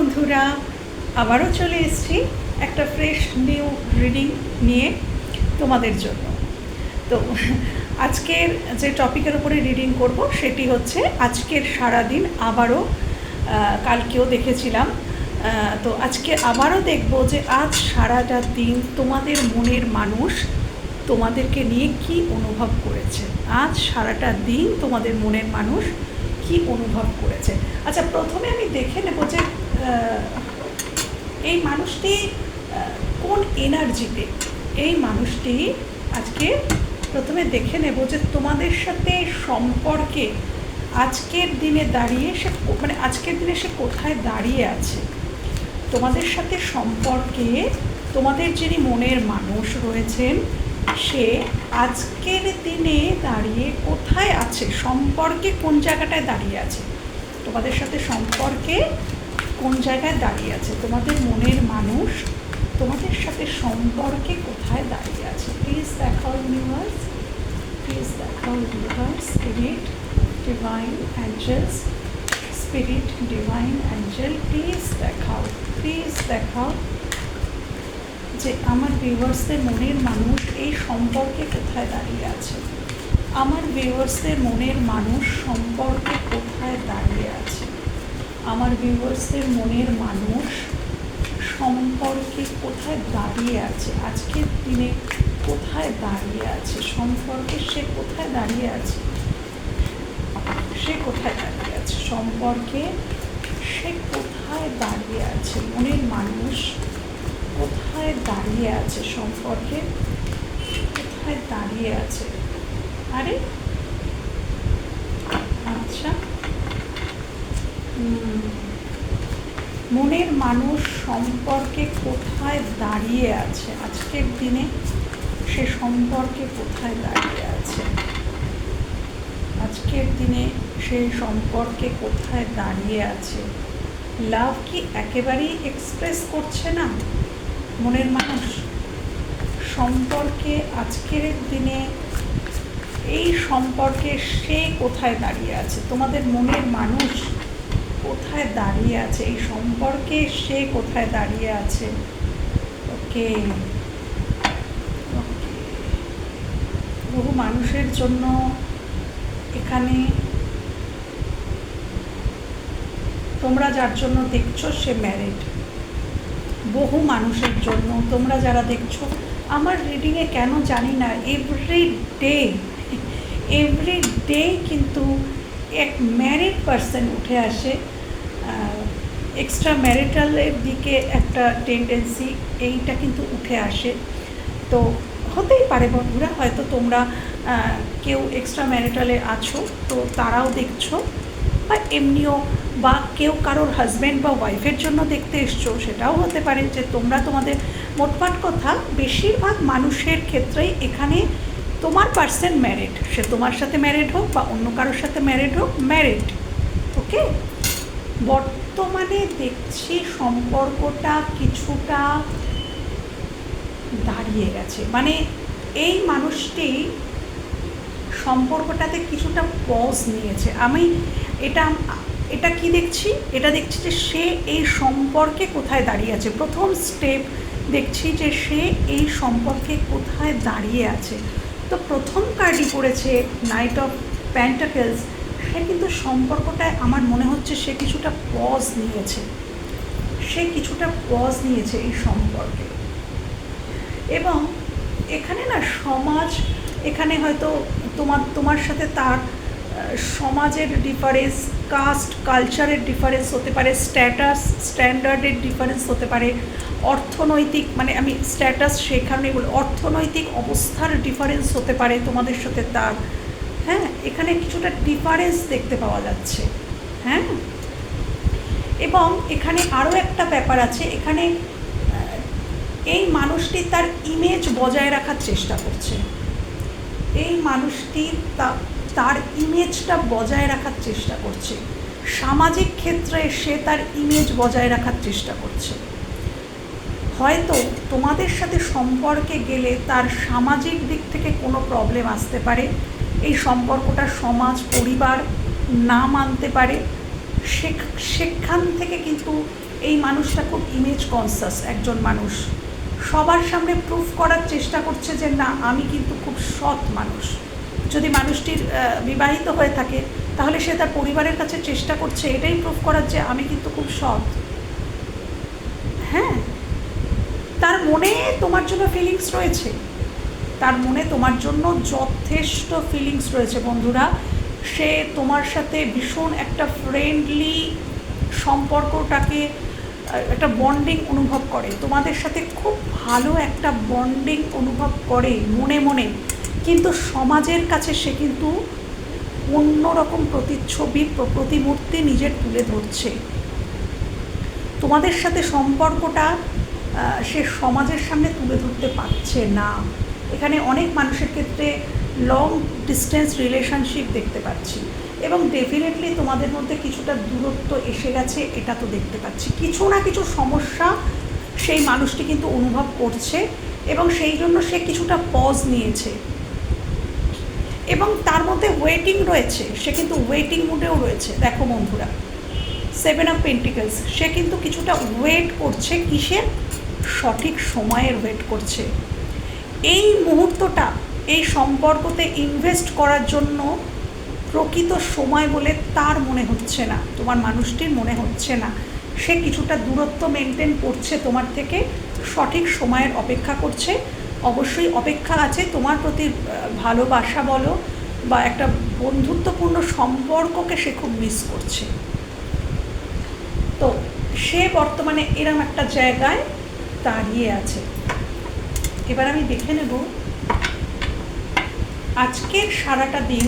বন্ধুরা, আবারও চলে এসেছি একটা ফ্রেশ নিউ রিডিং নিয়ে তোমাদের জন্য। তো আজকের যে টপিকের উপরে রিডিং করব সেটি হচ্ছে আজকের সারাদিন আবারও কালকেও দেখেছিলাম। তো আজকে আবারও দেখব যে আজ সারাটা দিন তোমাদের মনের মানুষ তোমাদেরকে নিয়ে কি অনুভব করেছে। আজ সারাটা দিন তোমাদের মনের মানুষ কি অনুভব করেছে। আচ্ছা প্রথমে আমি দেখে নেব যে এই মানুষটি কোন এনার্জিতে এই মানুষটি আজকে প্রথমে দেখে নেব যে তোমাদের সাথে সম্পর্কে আজকের দিনে দাঁড়িয়ে সে মানে আজকের দিনে সে কোথায় দাঁড়িয়ে আছে? তোমাদের সাথে সম্পর্কে তোমাদের যিনি মনের মানুষ রয়েছেন, সে আজকের দিনে দাঁড়িয়ে কোথায় আছে? সম্পর্কে কোন জায়গাটায় দাঁড়িয়ে আছে? তোমাদের সাথে সম্পর্কে কোন জায়গায় দাঁড়িয়ে আছে? তোমাদের মনের মানুষ তোমাদের সাথে সম্পর্কে কোথায় দাঁড়িয়ে আছে? প্লিজ দেখাও ইউনিভার্স প্লিজ দেখাও universe spirit divine angels spirit divine angel please দেখাও প্লিজ দেখাও যে আমার ভিউয়ার্সদের মনের মানুষ এই সম্পর্কে কোথায় দাঁড়িয়ে আছে? আমার ভিউয়ার্সদের মনের মানুষ সম্পর্কে কোথায় দাঁড়িয়ে আছে? আমার ভিউয়ার্সদের মনের মানুষ সম্পর্কে কোথায় দাঁড়িয়ে আছে? আজকের দিনে কোথায় দাঁড়িয়ে আছে? সম্পর্কে সে কোথায় দাঁড়িয়ে আছে? সে কোথায় দাঁড়িয়ে আছে? সম্পর্কে সে কোথায় দাঁড়িয়ে আছে? মনের মানুষ কোথায় দাঁড়িয়ে আছে? সম্পর্কে কোথায় দাঁড়িয়ে আছে? আরে আচ্ছা। মনের মানুষ সম্পর্কে কোথায় দাঁড়িয়ে আছে? আজকের দিনে সে সম্পর্কে কোথায় দাঁড়িয়ে আছে? আজকের দিনে সে সম্পর্কে কোথায় দাঁড়িয়ে আছে? লাভ কি একেবারেই এক্সপ্রেস করছে না? মনের মানুষ, সম্পর্কে আজকের দিনে এই সম্পর্কে সে কোথায় দাঁড়িয়ে আছে? তোমাদের মনের মানুষ কোথায় দাঁড়িয়ে আছে? এই সম্পর্কে সে কোথায় দাঁড়িয়ে আছে? ওকে। বহু মানুষের জন্য এখানে তোমরা যার জন্য দেখছ সে ম্যারিড বহু মানুষের জন্য তোমরা যারা দেখছ, আমার রিডিংয়ে কেন জানি না এভরি ডে এভরি ডে কিন্তু এক ম্যারিড পার্সন উঠে আসে এক্সট্রা ম্যারিটালের দিকে একটা টেন্ডেন্সি এইটা কিন্তু উঠে আসে। তো হতেই পারে বন্ধুরা, হয়তো তোমরা কেউ এক্সট্রা ম্যারিটালে আছো, তো তারাও দেখছ, বা এমনিও, বা কেউ কারোর হাজব্যান্ড বা ওয়াইফের জন্য দেখতে এসছো, সেটাও হতে পারে যে তোমরা তোমাদের মোটপাট কথা বেশিরভাগ মানুষের ক্ষেত্রেই এখানে তোমার পার্সন ম্যারিড সে তোমার সাথে ম্যারিড হোক বা অন্য কারোর সাথে ম্যারিড হোক ম্যারিড ওকে বর্তমানে দেখছি সম্পর্কটা কিছুটা দাঁড়িয়ে গেছে। মানে এই মানুষটি সম্পর্কটাতে কিছুটা পজ নিয়েছে। আমি এটা এটা কি দেখছি? এটা দেখছি যে সে এই সম্পর্কে কোথায় দাঁড়িয়ে আছে। প্রথম স্টেপ দেখছি যে সে এই সম্পর্কে কোথায় দাঁড়িয়ে আছে। তো প্রথম কার্ডই পড়েছে নাইট অফ প্যান্টাকেলস সে কিন্তু সম্পর্কটায় আমার মনে হচ্ছে সে কিছুটা পজ নিয়েছে। সে কিছুটা পজ নিয়েছে এই সম্পর্কে। এবং এখানে না সমাজ, এখানে হয়তো তোমার তোমার সাথে তার সমাজের ডিফারেন্স কাস্ট কালচারের ডিফারেন্স হতে পারে স্ট্যাটাস স্ট্যান্ডার্ডের ডিফারেন্স হতে পারে, অর্থনৈতিক মানে আমি স্ট্যাটাস সেখানে বলি, অর্থনৈতিক অবস্থার ডিফারেন্স হতে পারে তোমাদের সাথে তার। হ্যাঁ এখানে কিছুটা ডিফারেন্স দেখতে পাওয়া যাচ্ছে। হ্যাঁ? এবং এখানে আরও একটা ব্যাপার আছে, এখানে এই মানুষটি তার ইমেজ বজায় রাখার চেষ্টা করছে। এই মানুষটি তার ইমেজটা বজায় রাখার চেষ্টা করছে। সামাজিক ক্ষেত্রে সে তার ইমেজ বজায় রাখার চেষ্টা করছে। হয়তো তোমাদের সাথে সম্পর্কে গেলে তার সামাজিক দিক থেকে কোনো প্রবলেম আসতে পারে এই সম্পর্কটা সমাজ, পরিবার না মানতে পারে সেখ- সেখান থেকে কিন্তু এই মানুষটা খুব ইমেজ কনসাস একজন মানুষ। সবার সামনে প্রুফ করার চেষ্টা করছে যে না, আমি কিন্তু খুব সৎ মানুষ। যদি মানুষটির বিবাহিত হয়ে থাকে, তাহলে সে তার পরিবারের কাছে চেষ্টা করছে, এটাই প্রুফ করার যে আমি কিন্তু খুব সৎ। হ্যাঁ? তার মনে তোমার জন্য ফিলিংস রয়েছে। তার মনে তোমার জন্য যথেষ্ট ফিলিংস রয়েছে বন্ধুরা। সে তোমার সাথে ভীষণ একটা ফ্রেন্ডলি সম্পর্কটাকে একটা বন্ডিং অনুভব করে। তোমাদের সাথে খুব ভালো একটা বন্ডিং অনুভব করে মনে মনে। কিন্তু সমাজের কাছে সে কিন্তু অন্যরকম প্রতিচ্ছবি প্র- প্রতিমূর্তি নিজের তুলে ধরছে। তোমাদের সাথে সম্পর্কটা সে সমাজের সামনে তুলে ধরতে পারছে না। এখানে অনেক মানুষের ক্ষেত্রে লং ডিস্টেন্স রিলেশনশিপ দেখতে পাচ্ছি। এবং ডেফিনেটলি তোমাদের মধ্যে কিছুটা দূরত্ব এসে গেছে, এটা তো দেখতে পাচ্ছি। কিছু না কিছু সমস্যা সেই মানুষটি কিন্তু অনুভব করছে এবং সেই জন্য সে কিছুটা পজ নিয়েছে। এবং তার মধ্যে ওয়েটিং রয়েছে, সে কিন্তু ওয়েটিং মুডেও রয়েছে। দেখো বন্ধুরা সেভেন অফ পেন্টিকলস সে কিন্তু কিছুটা ওয়েট করছে, কিসের? সঠিক সময়ের ওয়েট করছে। এই মুহূর্তটা, এই সম্পর্কতে ইনভেস্ট করার জন্য প্রকৃত সময় বলে তার মনে হচ্ছে না, তোমার মানুষটির মনে হচ্ছে না। সে কিছুটা দূরত্ব মেনটেন করছে, তোমার থেকে সঠিক সময়ের অপেক্ষা করছে। অবশ্যই অপেক্ষা আছে তোমার প্রতি ভালোবাসা বলো বা একটা বন্ধুত্বপূর্ণ সম্পর্ককে সে খুব মিস করছে। তো সে বর্তমানে এরম একটা জায়গায় দাঁড়িয়ে আছে। এবার আমি দেখে নেব আজকের সারাটা দিন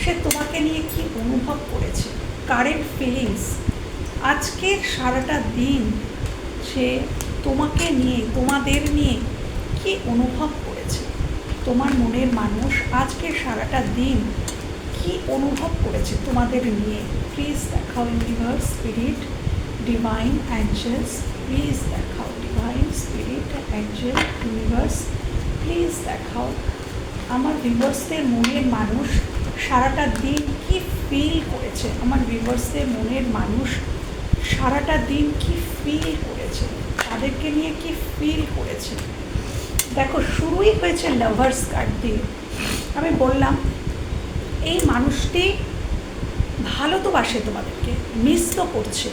সে তোমাকে নিয়ে কি অনুভব করেছে কারেন্ট ফিলিংস আজকের সারাটা দিন সে তোমাকে নিয়ে, তোমাদের নিয়ে কি অনুভব করেছে? তোমার মনের মানুষ আজকের সারাটা দিন কি অনুভব করেছে তোমাদের নিয়ে? প্লিজ দেখাও universe spirit divine angels please দেখাও। Divine spirit angel universe please দেখাও। আমার ভিউয়ার্সদের মনের মানুষ সারাটা দিন কি ফিল করেছে? আমার ভিউয়ার্সদের মনের মানুষ সারাটা দিন কি ফিল করেছে? তাদেরকে নিয়ে কি ফিল করেছে? দেখো, শুরুই হয়েছে লাভার্স কার্ড দিয়ে। আমি বললাম, এই মানুষটি ভালো তো বাসে তোমাদেরকে মিস তো করছে।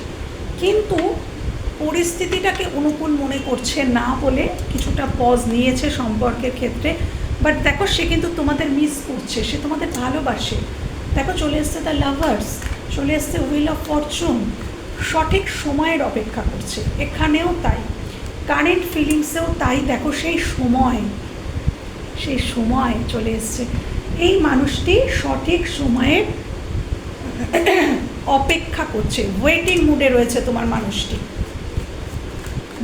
কিন্তু পরিস্থিতিটাকে অনুকূল মনে করছে না বলে কিছুটা পজ নিয়েছে সম্পর্কের ক্ষেত্রে। বাট দেখো, সে কিন্তু তোমাদের মিস করছে, সে তোমাদের ভালোবাসে। দেখো, চলে এসছে দ্য লাভার্স চলে এসছে হুইল অফ ফরচুন সঠিক সময়ের অপেক্ষা করছে। এখানেও তাই। কারেন্ট ফিলিংসেও তাই। দেখো, সেই সময় সেই সময় চলে এসছে। এই মানুষটি সঠিক সময়ের অপেক্ষা করছে। ওয়েটিং মুডে রয়েছে তোমার মানুষটি।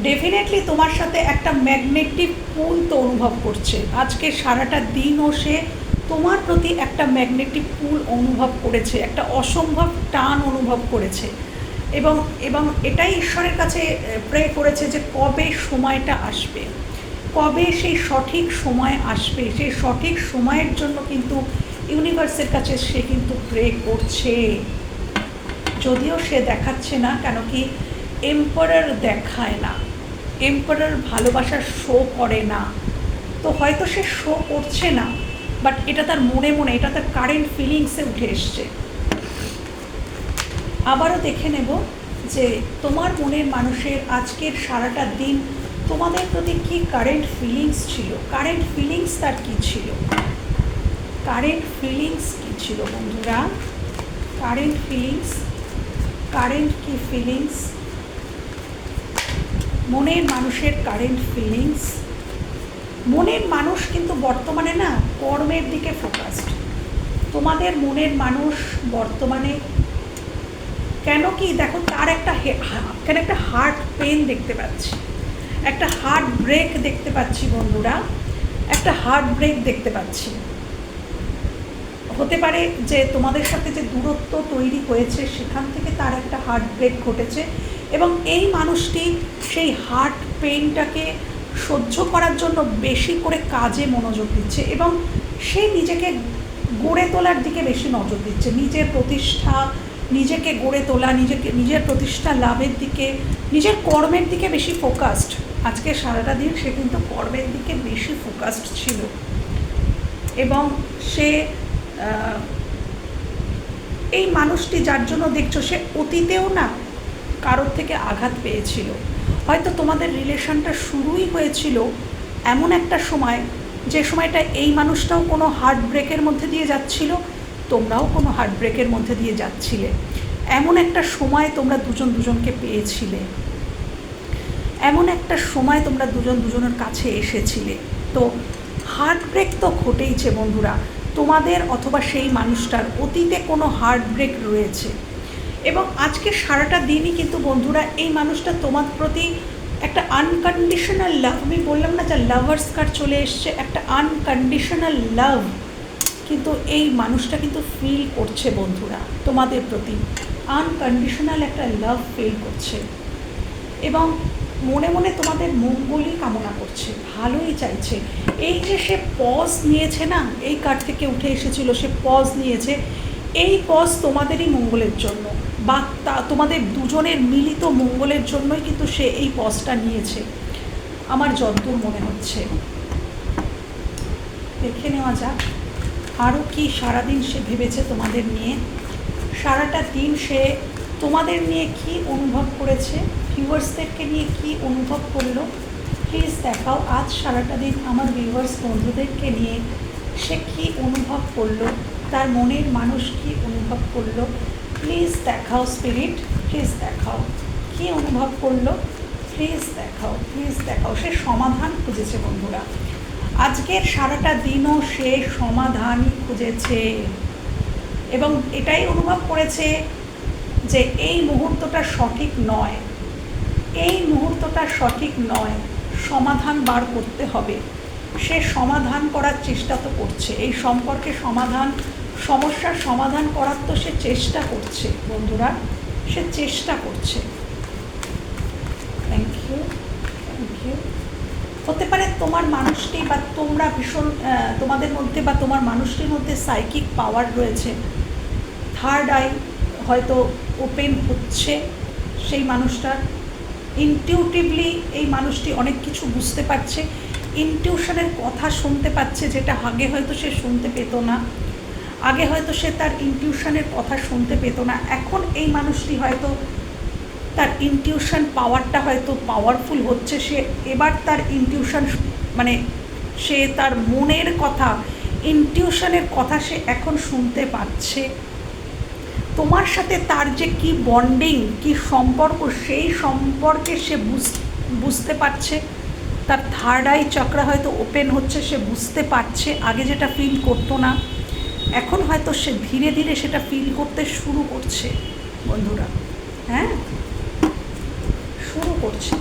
ডেফিনেটলি তোমার সাথে একটা ম্যাগনেটিক পুল তো অনুভব করছে। আজকে সারাটা দিনও সে তোমার প্রতি একটা ম্যাগনেটিক পুল অনুভব করেছে, একটা অসম্ভব টান অনুভব করেছে। এবং এবং এটাই ঈশ্বরের কাছে প্রে করেছে যে কবে সময়টা আসবে। কবে সেই সঠিক সময় আসবে? সেই সঠিক সময়ের জন্য কিন্তু ইউনিভার্সের কাছে সে কিন্তু প্রে করছে। যদিও সে দেখাচ্ছে না, কেন কি এম্পারার দেখায় না। এম্পারার ভালোবাসা শো করে না। তো হয়তো সে শো করছে না বাট এটা তার মনে মনে, এটা তার কারেন্ট ফিলিংসে উঠে এসছে। আবারও দেখে নেব যে তোমার মনের মানুষের আজকের সারাটা দিন তোমাদের প্রতি কি কারেন্ট ফিলিংস ছিল? কারেন্ট ফিলিংস তার কি ছিল? কারেন্ট ফিলিংস কি ছিল বন্ধুরা? কারেন্ট ফিলিংস কারেন্ট কি ফিলিংস মনের মানুষের কারেন্ট ফিলিংস মনের মানুষ কিন্তু বর্তমানে না কর্মের দিকে ফোকাসড তোমাদের মনের মানুষ বর্তমানে কেন কি দেখো তার একটা এখানে একটা হার্ট পেন দেখতে পাচ্ছি। একটা হার্ট ব্রেক দেখতে পাচ্ছি বন্ধুরা। একটা হার্ট ব্রেক দেখতে পাচ্ছি। হতে পারে যে তোমাদের সাথে যে দূরত্ব তৈরি হয়েছে, সেখান থেকে তার একটা হার্ট ব্রেক ঘটেছে। এবং এই মানুষটি সেই হার্ট পেইনটাকে সহ্য করার জন্য বেশি করে কাজে মনোযোগ দিচ্ছে এবং সে নিজেকে গড়ে তোলার দিকে বেশি নজর দিচ্ছে। নিজের প্রতিষ্ঠা, নিজেকে গড়ে তোলা, নিজেকে, নিজের প্রতিষ্ঠা লাভের দিকে, নিজের কর্মের দিকে বেশি ফোকাসড আজকে সারাটা দিন সে কিন্তু কর্মের দিকে বেশি ফোকাসড ছিল। এবং সে এই মানুষটি যার জন্য দেখছ সে অতীতেও না কারোর থেকে আঘাত পেয়েছিল। হয়তো তোমাদের রিলেশনটা শুরুই হয়েছিল এমন একটা সময়, যে সময়টা এই মানুষটাও কোনো হার্ট ব্রেকের মধ্যে দিয়ে যাচ্ছিল, তোমরাও কোনো হার্ট ব্রেকের মধ্যে দিয়ে যাচ্ছিলে। এমন একটা সময় তোমরা দুজন দুজনকে পেয়েছিলে। এমন একটা সময় তোমরা দুজন দুজনের কাছে এসেছিলে। তো হার্ট ব্রেক তো ঘটেইছে বন্ধুরা। তোমাদের অথবা সেই মানুষটার অতীতে কোনো হার্ট ব্রেক রয়েছে। এবং আজকে সারাটা দিনই কিন্তু বন্ধুরা এই মানুষটা তোমার প্রতি একটা আনকন্ডিশনাল লাভ আমি বললাম না যে লাভার্স কার্ড চলে এসছে, একটা আনকন্ডিশনাল লাভ কিন্তু এই মানুষটা কিন্তু ফিল করছে বন্ধুরা, তোমাদের প্রতি। আনকন্ডিশনাল একটা লাভ ফিল করছে। এবং মনে মনে তোমাদের মঙ্গলই কামনা করছে, ভালোই চাইছে। এই যে সে পজ নিয়েছে না, এই কার্ড থেকে উঠে এসেছিল, সে পজ নিয়েছে, এই পজ তোমাদেরই মঙ্গলের জন্য। বা তা, তোমাদের দুজনের মিলিত মঙ্গলের জন্যই কিন্তু সে এই পজটা নিয়েছে। আমার যদ্দূর মনে হচ্ছে। দেখে নেওয়া যাক আরও কি সারাদিন সে ভেবেছে তোমাদের নিয়ে? সারাটা দিন সে তোমাদের নিয়ে কি অনুভব করেছে? ভিউয়ার্সদেরকে নিয়ে কি অনুভব করল? প্লিজ দেখাও, আজ সারাটা দিন আমার ভিউয়ার্স বন্ধুদেরকে নিয়ে সে কি অনুভব করল? তার মনের মানুষ কি অনুভব করল? প্লিজ দেখাও স্পিরিট প্লিজ দেখাও। কি অনুভব করল? প্লিজ দেখাও প্লিজ দেখাও। সে সমাধান খুঁজেছে বন্ধুরা। আজকের সারাটা দিনও সে সমাধানই খুঁজেছে। এবং এটাই অনুভব করেছে যে এই মুহূর্তটা সঠিক নয়। এই মুহূর্তটা সঠিক নয়। সমাধান বার করতে হবে। সে সমাধান করার চেষ্টা তো করছে। এই সম্পর্কে সমাধান সমস্যার সমাধান করার তো সে চেষ্টা করছে, বন্ধুরা। সে চেষ্টা করছে। থ্যাংক ইউ থ্যাংক ইউ হতে পারে তোমার মানুষটি বা তোমরা ভীষণ তোমাদের মধ্যে বা তোমার মানুষটির মধ্যে সাইকিক পাওয়ার রয়েছে। থার্ড আই হয়তো ওপেন হচ্ছে সেই মানুষটার। ইনটিউটিভলি এই মানুষটি অনেক কিছু বুঝতে পারছে। ইনটিউশনের কথা শুনতে পাচ্ছে, যেটা আগে হয়তো সে শুনতে পেত না। আগে হয়তো সে তার ইনটিউশনের কথা শুনতে পেত না, এখন এই মানুষটি হয়তো তার ইনটিউশন পাওয়ারটা হয়তো পাওয়ারফুল হচ্ছে, সে এবার তার ইনটিউশন মানে সে তার মনের কথা ইনটিউশনের কথা সে এখন শুনতে পাচ্ছে। তোমার সাথে তার যে কি বন্ডিং কি সম্পর্ক, সেই সম্পর্কে সে বুঝ- বুঝতে পারছে। তার থার্ড আই চক্রা হয়তো ওপেন হচ্ছে, সে বুঝতে পারছে। আগে যেটা ফিল করতো না এখন হয়তো সে ধীরে ধীরে সেটা ফিল করতে শুরু করছে, বন্ধুরা। হ্যাঁ? শুরু করছে।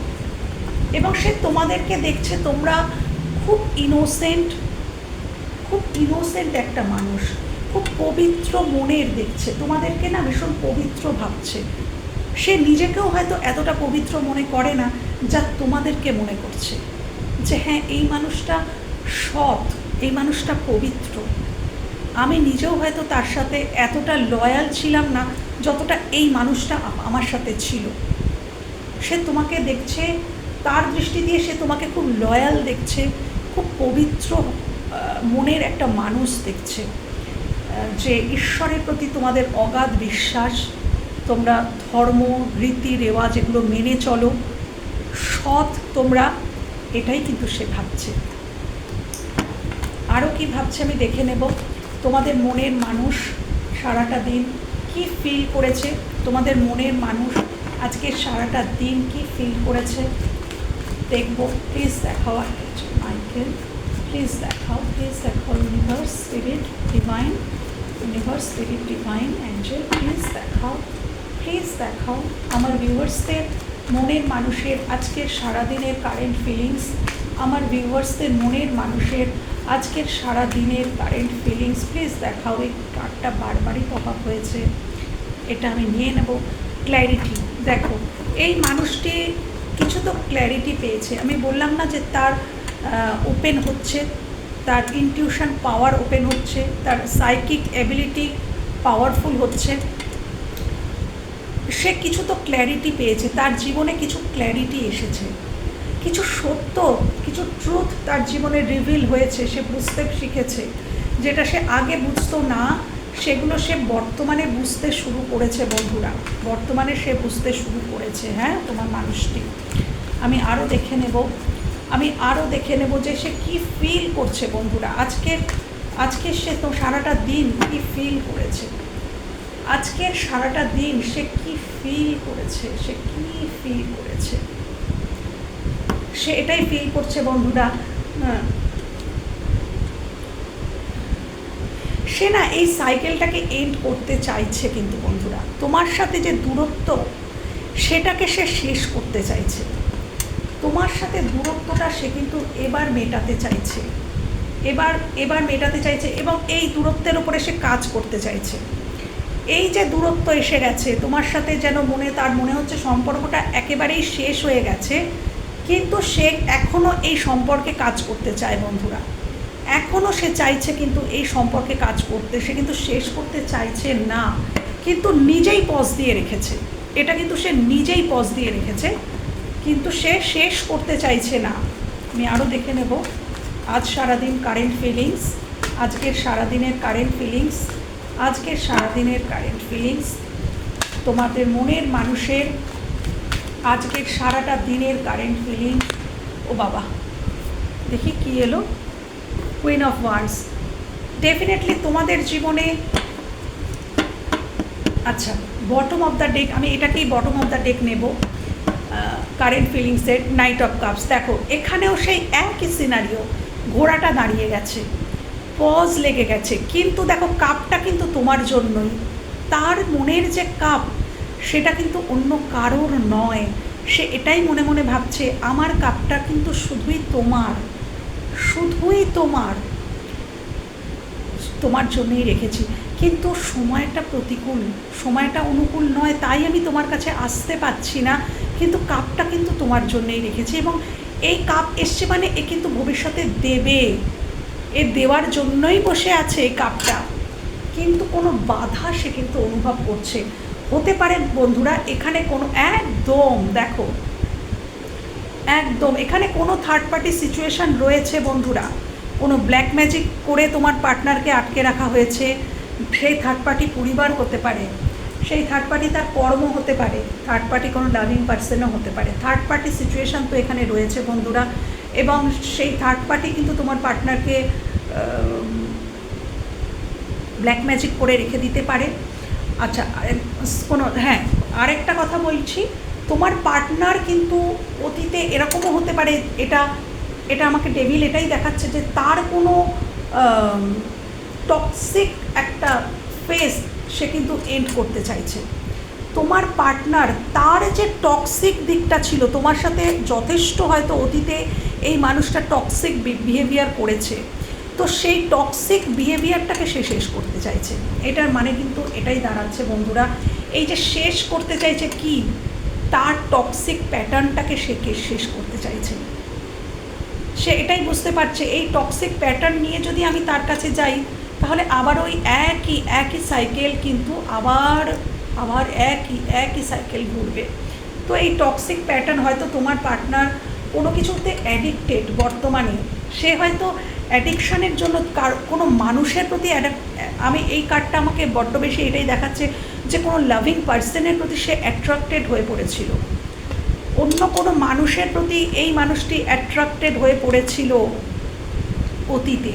এবং সে তোমাদেরকে দেখছে তোমরা খুব ইনোসেন্ট খুব ইনোসেন্ট একটা মানুষ। খুব পবিত্র মনের দেখছে। তোমাদেরকে না ভীষণ পবিত্র ভাবছে। সে নিজেকেও হয়তো এতটা পবিত্র মনে করে না যা তোমাদেরকে মনে করছে। যে হ্যাঁ এই মানুষটা সৎ, এই মানুষটা পবিত্র। আমি নিজেও হয়তো তার সাথে এতটা লয়াল ছিলাম না যতটা এই মানুষটা আমার সাথে ছিল। সে তোমাকে দেখছে, তার দৃষ্টি দিয়ে সে তোমাকে খুব লয়াল দেখছে, খুব পবিত্র মনের একটা মানুষ দেখছে যে ঈশ্বরের প্রতি তোমাদের অগাধ বিশ্বাস, তোমরা ধর্ম, রীতি, রেওয়াজ এগুলো মেনে চলো, সৎ তোমরা, এটাই কিন্তু সে ভাবছে। আরও কি ভাবছে আমি দেখে নেব। তোমাদের মনের মানুষ সারাটা দিন কি ফিল করেছে? তোমাদের মনের মানুষ আজকে সারাটা দিন কি ফিল করেছে? দেখব। প্লিজ দেখাও মাইকেল প্লিজ দেখাও। প্লিজ দেখাও universe spirit divine universe spirit divine angel please দেখাও। প্লিজ দেখাও। আমার ভিউয়ার্সদের মনের মানুষের আজকের সারাদিনের কারেন্ট ফিলিংস আমার ভিউয়ার্সদের মনের মানুষের আজকের সারা দিনের কারেন্ট ফিলিংস প্লিজ দেখাও, এই কার্ডটা বারবারই পপ আপ হয়েছে। এটা আমি নিয়ে নেব। ক্ল্যারিটি দেখো, এই মানুষটি কিছু তো ক্ল্যারিটি পেয়েছে। আমি বললাম না যে তার ওপেন হচ্ছে, তার ইনটিউশন পাওয়ার ওপেন হচ্ছে, তার সাইকিক এবিলিটি পাওয়ারফুল হচ্ছে। সে কিছু তো ক্ল্যারিটি পেয়েছে, তার জীবনে কিছু ক্ল্যারিটি এসেছে। কিছু সত্য, কিছু ট্রুথ তার জীবনে রিভিল হয়েছে, সে বুঝতে শিখেছে। যেটা সে আগে বুঝতো না, সেগুলো সে বর্তমানে বুঝতে শুরু করেছে বন্ধুরা। বর্তমানে সে বুঝতে শুরু করেছে হ্যাঁ তোমার মানুষটি। আমি আরও দেখে নেব। আমি আরও দেখে নেব যে সে কি ফিল করছে বন্ধুরা। আজকের, আজকে সে তো সারাটা দিন কি ফিল করেছে? আজকের সারাটা দিন সে কি ফিল করেছে? সে কি ফিল করেছে? সে এটাই ফিল করছে বন্ধুরা। হ্যাঁ। সে না এই সাইকেলটাকে এন্ড করতে চাইছে কিন্তু বন্ধুরা। তোমার সাথে যে দূরত্ব, সেটাকে সে শেষ করতে চাইছে। তোমার সাথে দূরত্বটা সে কিন্তু এবার মেটাতে চাইছে। এবার এবার মেটাতে চাইছে এবং এই দূরত্বের ওপরে সে কাজ করতে চাইছে। এই যে দূরত্ব এসে গেছে, তোমার সাথে যেন মনে, তার মনে হচ্ছে সম্পর্কটা একেবারেই শেষ হয়ে গেছে। কিন্তু সে এখনও এই সম্পর্কে কাজ করতে চায় বন্ধুরা। এখনও সে চাইছে কিন্তু এই সম্পর্কে কাজ করতে। সে কিন্তু শেষ করতে চাইছে না। কিন্তু নিজেই পজ দিয়ে রেখেছে। এটা কিন্তু সে নিজেই পজ দিয়ে রেখেছে। কিন্তু সে শেষ করতে চাইছে না। আমি আরও দেখে নেব। আজ সারাদিন কারেন্ট ফিলিংস আজকের সারাদিনের কারেন্ট ফিলিংস আজকের সারাদিনের কারেন্ট ফিলিংস তোমাদের মনের মানুষের আজকের সারাটা দিনের কারেন্ট ফিলিং ও বাবা, দেখি কি এলো? কুইন অফ ওয়ান্স ডেফিনেটলি তোমাদের জীবনে আচ্ছা বটম অফ দ্য ডেক আমি এটাকেই বটম অফ দ্য ডেক নেব কারেন্ট ফিলিংসের নাইট অফ কাপস দেখো, এখানেও সেই একই সিনারিও ঘোড়াটা দাঁড়িয়ে গেছে পজ লেগে গেছে, কিন্তু দেখো কাপটা কিন্তু তোমার জন্যই, তার মনের যে কাপ সেটা কিন্তু অন্য কারোর নয়। সে এটাই মনে মনে ভাবছে, আমার কাপটা কিন্তু শুধুই তোমার শুধুই তোমার তোমার জন্যই রেখেছি। কিন্তু সময়টা প্রতিকূল, সময়টা অনুকূল নয়, তাই আমি তোমার কাছে আসতে পারছি না। কিন্তু কাপটা কিন্তু তোমার জন্যই রেখেছি এবং এই কাপ এসছে মানে এ কিন্তু ভবিষ্যতে দেবে। এ দেওয়ার জন্যই বসে আছে এই কাপটা। কিন্তু কোনো বাধা সে কিন্তু অনুভব করছে। হতে পারে বন্ধুরা, এখানে কোনো একদম, দেখো, একদম, এখানে কোনো থার্ড পার্টি সিচুয়েশান রয়েছে বন্ধুরা। কোনো ব্ল্যাক ম্যাজিক করে তোমার পার্টনারকে আটকে রাখা হয়েছে সেই থার্ড পার্টি পরিবার হতে পারে, সেই থার্ড পার্টি তার কর্ম হতে পারে থার্ড পার্টি কোনো লাভিং পার্সনও হতে পারে। থার্ড পার্টি সিচুয়েশান তো এখানে রয়েছে বন্ধুরা, এবং সেই থার্ড পার্টি কিন্তু তোমার পার্টনারকে ব্ল্যাক ম্যাজিক করে রেখে দিতে পারে। আচ্ছা কোনো হ্যাঁ আরেকটা কথা বলছি। তোমার পার্টনার কিন্তু অতীতে এরকমও হতে পারে, এটা এটা আমাকে ডেভিল এটাই দেখাচ্ছে যে তার কোনো টক্সিক একটা ফেস সে কিন্তু এন্ড করতে চাইছে। তোমার পার্টনার তার যে টক্সিক দিকটা ছিল, তোমার সাথে যথেষ্ট হয়তো অতীতে এই মানুষটা টক্সিক বিহেভিয়ার করেছে। তো সেই টক্সিক বিহেভিয়ারটাকে সে শেষ করতে চাইছে। এটার মানে কিন্তু এটাই দাঁড়াচ্ছে বন্ধুরা। এই যে শেষ করতে চাইছে কি? তার টক্সিক প্যাটার্নটাকে সে কে শেষ করতে চাইছে। সে এটাই বুঝতে পারছে, এই টক্সিক প্যাটার্ন নিয়ে যদি আমি তার কাছে যাই, তাহলে আবার ওই একই একই সাইকেল কিন্তু আবার আবার একই একই সাইকেল ঘুরবে। তো এই টক্সিক প্যাটার্ন হয়তো তোমার পার্টনার কোনো কিছুতে অ্যাডিক্টেড বর্তমানে। সে হয়তো অ্যাডিকশানের জন্য কার, কোনো মানুষের প্রতি আমি এই কার্ডটা আমাকে বড্ড বেশি এটাই দেখাচ্ছে যে কোনো লাভিং পার্সনের প্রতি সে অ্যাট্রাক্টেড হয়ে পড়েছিল। অন্য কোনো মানুষের প্রতি এই মানুষটি অ্যাট্রাক্টেড হয়ে পড়েছিল অতীতে।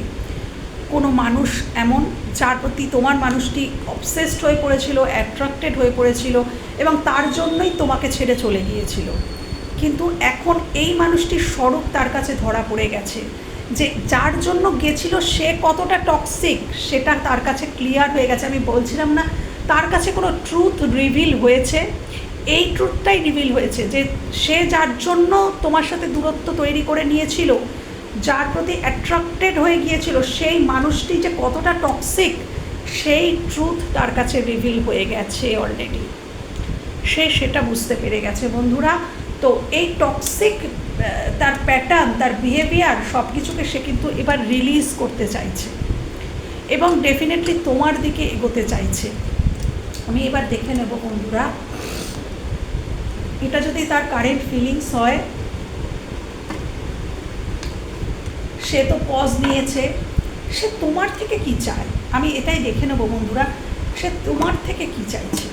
কোনো মানুষ এমন যার প্রতি তোমার মানুষটি অবসেসড হয়ে পড়েছিল, অ্যাট্রাক্টেড হয়ে পড়েছিল এবং তার জন্যই তোমাকে ছেড়ে চলে গিয়েছিল। কিন্তু এখন এই মানুষটির স্বরূপ তার কাছে ধরা পড়ে গেছে। যে যার জন্য গেছিল সে কতটা টক্সিক সেটা তার কাছে ক্লিয়ার হয়ে গেছে। আমি বলছিলাম না, তার কাছে কোনো ট্রুথ রিভিল হয়েছে? এই ট্রুথটাই রিভিল হয়েছে যে সে যার জন্য তোমার সাথে দূরত্ব তৈরি করে নিয়েছিল, যার প্রতি অ্যাট্রাক্টেড হয়ে গিয়েছিল, সেই মানুষটি যে কতটা টক্সিক সেই ট্রুথ তার কাছে রিভিল হয়ে গেছে অলরেডি সে সেটা বুঝতে পেরে গেছে। বন্ধুরা, তো এই টক্সিক তার প্যাটার্ন তার বিহেভিয়ার সব কিছুকে সে কিন্তু এবার রিলিজ করতে চাইছে। এবং ডেফিনেটলি তোমার দিকে এগোতে চাইছে। আমি এবার দেখে নেব বন্ধুরা। এটা যদি তার কারেন্ট ফিলিংস হয়, সে তো পজ নিয়েছে। সে তোমার থেকে কি চায়? আমি এটাই দেখে নেব বন্ধুরা। সে তোমার থেকে কি চাইছে?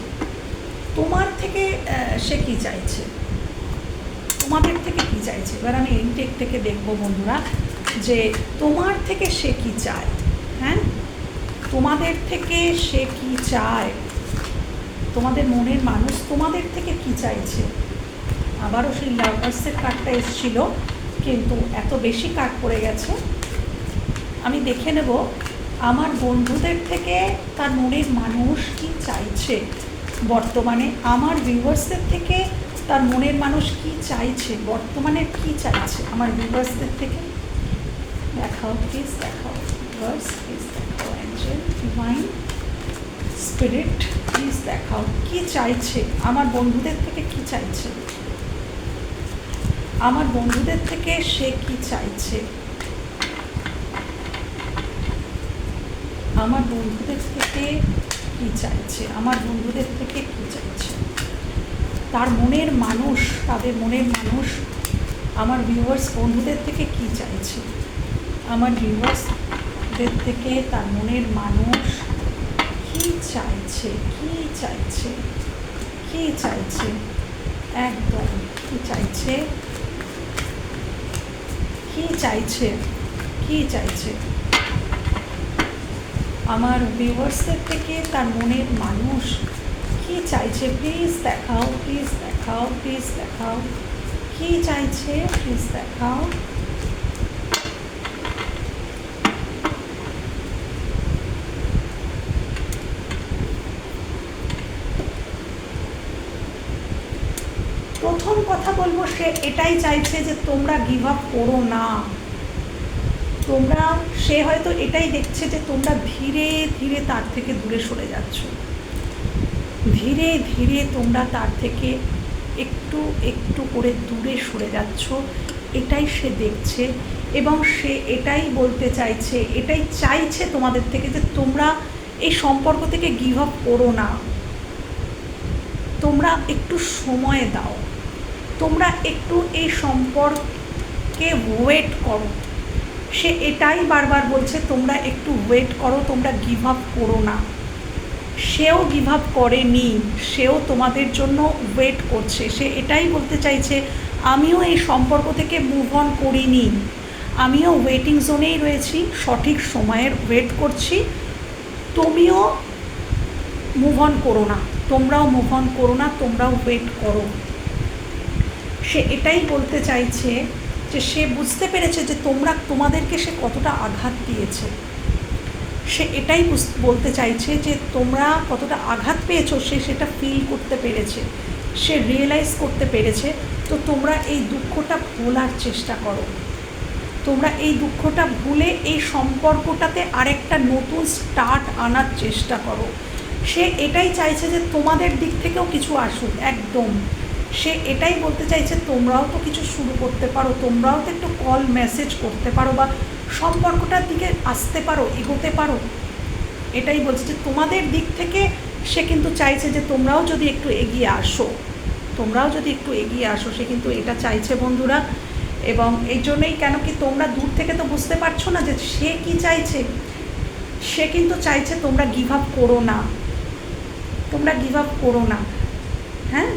তোমার থেকে সে কি চাইছে? তোমাদের থেকে কি চাইছে? এবার আমি ইনটেক থেকে দেখব বন্ধুরা যে তোমার থেকে সে কি চায় হ্যাঁ? তোমাদের থেকে সে কি চায়? তোমাদের মনের মানুষ তোমাদের থেকে কি চাইছে? আবারও সেই লাভার্সের কার্ডটা এসেছিল, কিন্তু এত বেশি কার্ড পড়ে গেছে। আমি দেখে নেব, আমার বন্ধুদের থেকে তার মনের মানুষ কি চাইছে? বর্তমানে আমার ভিউয়ার্সদের থেকে তার মনের মানুষ কি চাইছে? বর্তমানে কি চাইছে? আমার ভিউয়ার্সদের থেকে? দেখাও প্লিজ দেখাও। ভিউয়ার্স প্লিজ দেখাও। অ্যাঞ্জেল ডিভাইন স্পিরিট প্লিজ দেখাও। কি চাইছে? আমার বন্ধুদের থেকে কি চাইছে? আমার বন্ধুদের থেকে সে কি চাইছে? আমার বন্ধুদের থেকে কি চাইছে? আমার বন্ধুদের থেকে কি চাইছে? তার মনের মানুষ, তাদের মনের মানুষ, আমার ভিউয়ার্স বন্ধুদের থেকে কি চাইছে? আমার ভিউয়ার্সদের থেকে তার মনের মানুষ কি চাইছে? কি চাইছে? কি চাইছে? একদম কি চাইছে? কি চাইছে? কি চাইছে? আমার ভিউয়ার্সদের থেকে তার মনের মানুষ চাইছে প্লিজ দেখাও প্লিজ দেখাও প্লিজ দেখাও। কি চাইছে প্লিজ দেখাও। প্রথম কথা বলব, সে এটাই চাইছে যে তোমরা গিভ আপ করো না। তোমরা, সে হয়তো এটাই দেখছে যে তোমরা ধীরে ধীরে তার থেকে দূরে সরে যাচ্ছ। ধীরে ধীরে তোমরা তার থেকে একটু একটু করে দূরে সরে যাচ্ছ। এটাই সে দেখছে এবং সে এটাই বলতে চাইছে, এটাই চাইছে তোমাদের থেকে যে তোমরা এই সম্পর্ক থেকে গিভ আপ করো না। তোমরা একটু সময় দাও। তোমরা একটু এই সম্পর্কে ওয়েট করো। সে এটাই বারবার বলছে, তোমরা একটু ওয়েট করো, তোমরা গিভ আপ করো না। সেও গিভ আপ করেনি, সেও তোমাদের জন্য ওয়েট করছে। সে এটাই বলতে চাইছে, আমিও এই সম্পর্ক থেকে মুভ অন করিনি। আমিও ওয়েটিং জোনেই রয়েছি, সঠিক সময়ের ওয়েট করছি। তুমিও মুভ অন করো না, তোমরাও মুভ অন করো না, তোমরাও ওয়েট করো। সে এটাই বলতে চাইছে যে সে বুঝতে পেরেছে যে তোমরা, তোমাদেরকে সে কতটা আঘাত দিয়েছে। সে এটাই বলতে চাইছে যে তোমরা কতটা আঘাত পেয়েছ, সে সেটা ফিল করতে পেরেছে, সে রিয়েলাইজ করতে পেরেছে। তো তোমরা এই দুঃখটা ভোলার চেষ্টা করো। তোমরা এই দুঃখটা ভুলে এই সম্পর্কটাতে আরেকটা নতুন স্টার্ট আনার চেষ্টা করো। সে এটাই চাইছে যে তোমাদের দিক থেকেও কিছু আসুক, একদম। সে এটাই বলতে চাইছে, তোমরাও তো কিছু শুরু করতে পারো, তোমরাও তো একটু কল মেসেজ করতে পারো বা সম্পর্কটার দিকে আসতে পারো, এগোতে পারো। এটাই বলছে যে তোমাদের দিক থেকে সে কিন্তু চাইছে যে তোমরাও যদি একটু এগিয়ে আসো, তোমরাও যদি একটু এগিয়ে আসো, সে কিন্তু এটা চাইছে বন্ধুরা। এবং এই জন্যই কেন কি তোমরা দূর থেকে তো বুঝতে পারছ না যে সে কি চাইছে? সে কিন্তু চাইছে তোমরা গিভ আপ করো না। তোমরা গিভ আপ করো না। হ্যাঁ?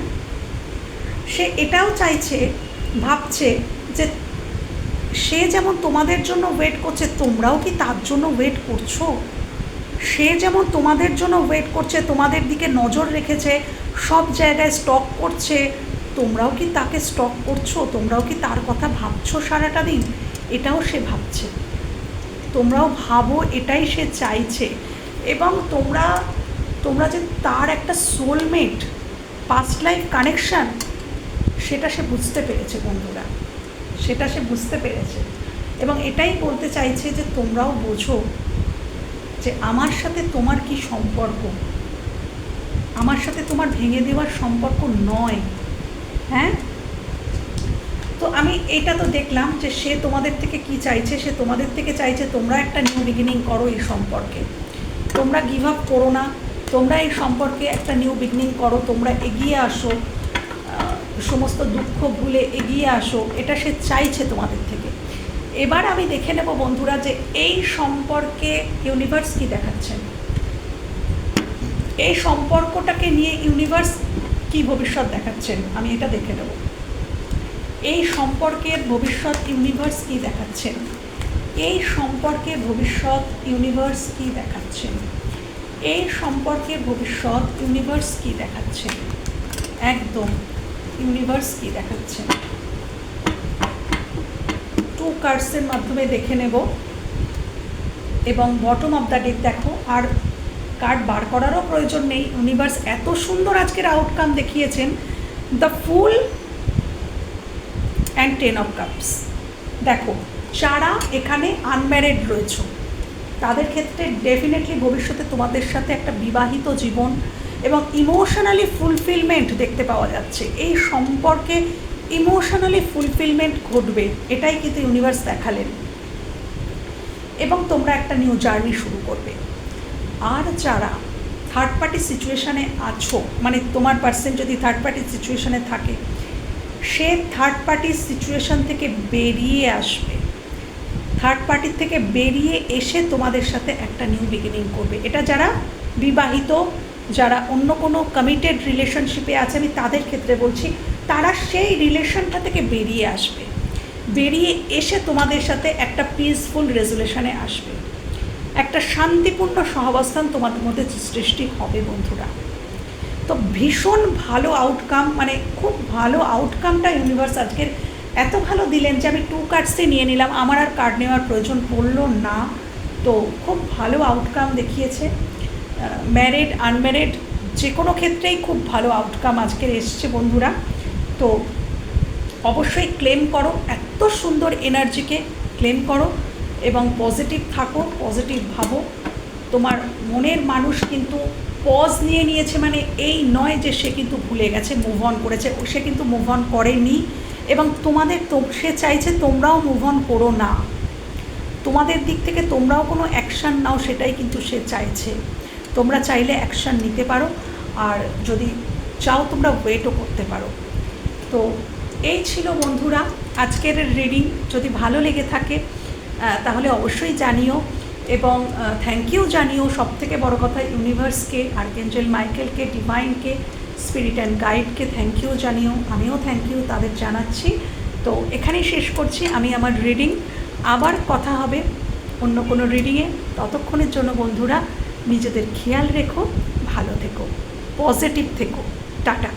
সে এটাও চাইছে, ভাবছে যে সে যেমন তোমাদের জন্য ওয়েট করছে, তোমরাও কি তার জন্য ওয়েট করছ? সে যেমন তোমাদের জন্য ওয়েট করছে, তোমাদের দিকে নজর রেখেছে, সব জায়গায় স্টক করছে, তোমরাও কি তাকে স্টক করছ? তোমরাও কি তার কথা ভাবছ সারাটা দিন? এটাও সে ভাবছে। তোমরাও ভাবো, এটাই সে চাইছে। এবং তোমরা তোমরা যে তার একটা সোলমেট পাস্ট লাইফ কানেকশান সেটা সে বুঝতে পেরেছে বন্ধুরা। সেটা সে বুঝতে পেরেছে। এবং এটাই বলতে চাইছে যে তোমরাও বোঝো যে আমার সাথে তোমার কি সম্পর্ক? আমার সাথে তোমার ভেঙে দেওয়ার সম্পর্ক নয়। হ্যাঁ? তো আমি এটা তো দেখলাম যে সে তোমাদের থেকে কি চাইছে? সে তোমাদের থেকে চাইছে তোমরা একটা নিউ বিগিনিং করো এই সম্পর্কে। তোমরা গিভ আপ করো না। তোমরা এই সম্পর্কে একটা নিউ বিগিনিং করো। তোমরা এগিয়ে আসো। সমস্ত দুঃখ ভুলে এগিয়ে আসো, এটা সে চাইছে তোমাদের থেকে। এবার আমি দেখে নেব বন্ধুরা যে এই সম্পর্কে ইউনিভার্স কি দেখাচ্ছেন এই সম্পর্কটাকে নিয়ে ইউনিভার্স কি ভবিষ্যৎ দেখাচ্ছেন আমি এটা দেখে নেব। এই সম্পর্কের ভবিষ্যৎ ইউনিভার্স কি দেখাচ্ছেন এই সম্পর্কে ভবিষ্যৎ ইউনিভার্স কি দেখাচ্ছেন এই সম্পর্কে ভবিষ্যৎ ইউনিভার্স কি দেখাচ্ছেন একদম। ইউনিভার্স কি দেখাচ্ছেন টু কার্ডসের মাধ্যমে দেখে নেব। এবং বটম অফ দ্য ডেক দেখো, আর কার্ড বার করারও প্রয়োজন নেই। ইউনিভার্স এত সুন্দর আজকের আউটকাম দেখিয়েছেন। The fool and ten of cups দেখো, যারা এখানে আনম্যারিড রয়েছে, তাদের ক্ষেত্রে ডেফিনেটলি ভবিষ্যতে তোমাদের সাথে একটা বিবাহিত জীবন এবং ইমোশনালি ফুলফিলমেন্ট দেখতে পাওয়া যাচ্ছে। এই সম্পর্কে ইমোশনালি ফুলফিলমেন্ট ঘটবে, এটাই কিন্তু ইউনিভার্স দেখালেন। এবং তোমরা একটা নিউ জার্নি শুরু করবে। আর যারা থার্ড পার্টি সিচুয়েশানে আছো মানে তোমার পার্সেন যদি থার্ড পার্টি সিচুয়েশানে থাকে, সে থার্ড পার্টির সিচুয়েশান থেকে বেরিয়ে আসবে। থার্ড পার্টির থেকে বেরিয়ে এসে তোমাদের সাথে একটা নিউ বিগিনিং করবে। এটা যারা বিবাহিত যারা অন্য কোনো কমিটেড রিলেশনশিপে আছে, আমি তাদের ক্ষেত্রে বলছি, তারা সেই রিলেশনটা থেকে বেরিয়ে আসবে। বেরিয়ে এসে তোমাদের সাথে একটা পিসফুল রেজুলেশনে আসবে। একটা শান্তিপূর্ণ সহাবস্থান তোমাদের মধ্যে সৃষ্টি হবে, বন্ধুরা। তো ভীষণ ভালো আউটকাম মানে খুব ভালো আউটকামটা ইউনিভার্স আজকের এত ভালো দিলেন যে আমি টু কার্ডসে নিয়ে নিলাম। আমার আর কার্ড নেওয়ার প্রয়োজন পড়ল না। তো খুব ভালো আউটকাম দেখিয়েছে। ম্যারিড আনম্যারিড যে কোনো ক্ষেত্রেই খুব ভালো আউটকাম আজকের এসছে বন্ধুরা। তো অবশ্যই ক্লেম করো, এত সুন্দর এনার্জিকে ক্লেম করো এবং পজিটিভ থাকো পজিটিভ ভাবো। তোমার মনের মানুষ কিন্তু পজ নিয়ে নিয়েছে মানে এই নয় যে সে কিন্তু ভুলে গেছে মুভ অন করেছে সে কিন্তু মুভ অন করেনি। এবং তোমাদের তো, সে চাইছে তোমরাও মুভ অন করো না। তোমাদের দিক থেকে তোমরাও কোনো অ্যাকশান নাও, সেটাই কিন্তু সে চাইছে। তোমরা চাইলে অ্যাকশান নিতে পারো, আর যদি চাও তোমরা ওয়েটও করতে পারো। তো এই ছিল বন্ধুরা, আজকের রিডিং যদি ভালো লেগে থাকে তাহলে অবশ্যই জানিও, এবং থ্যাংক ইউ জানিও সব থেকে বড় কথা ইউনিভার্সকে আর্কেঞ্জেল মাইকেলকে ডিভাইনকে স্পিরিট অ্যান্ড গাইডকে থ্যাংক ইউ জানিও। আমিও থ্যাংক ইউ তাদের জানাচ্ছি। তো এখানেই শেষ করছি আমি আমার রিডিং আবার কথা হবে অন্য কোনো রিডিংয়ে ততক্ষণের জন্য বন্ধুরা নিজেদের খেয়াল রেখো ভালো থেকো পজিটিভ থেকো টাটা।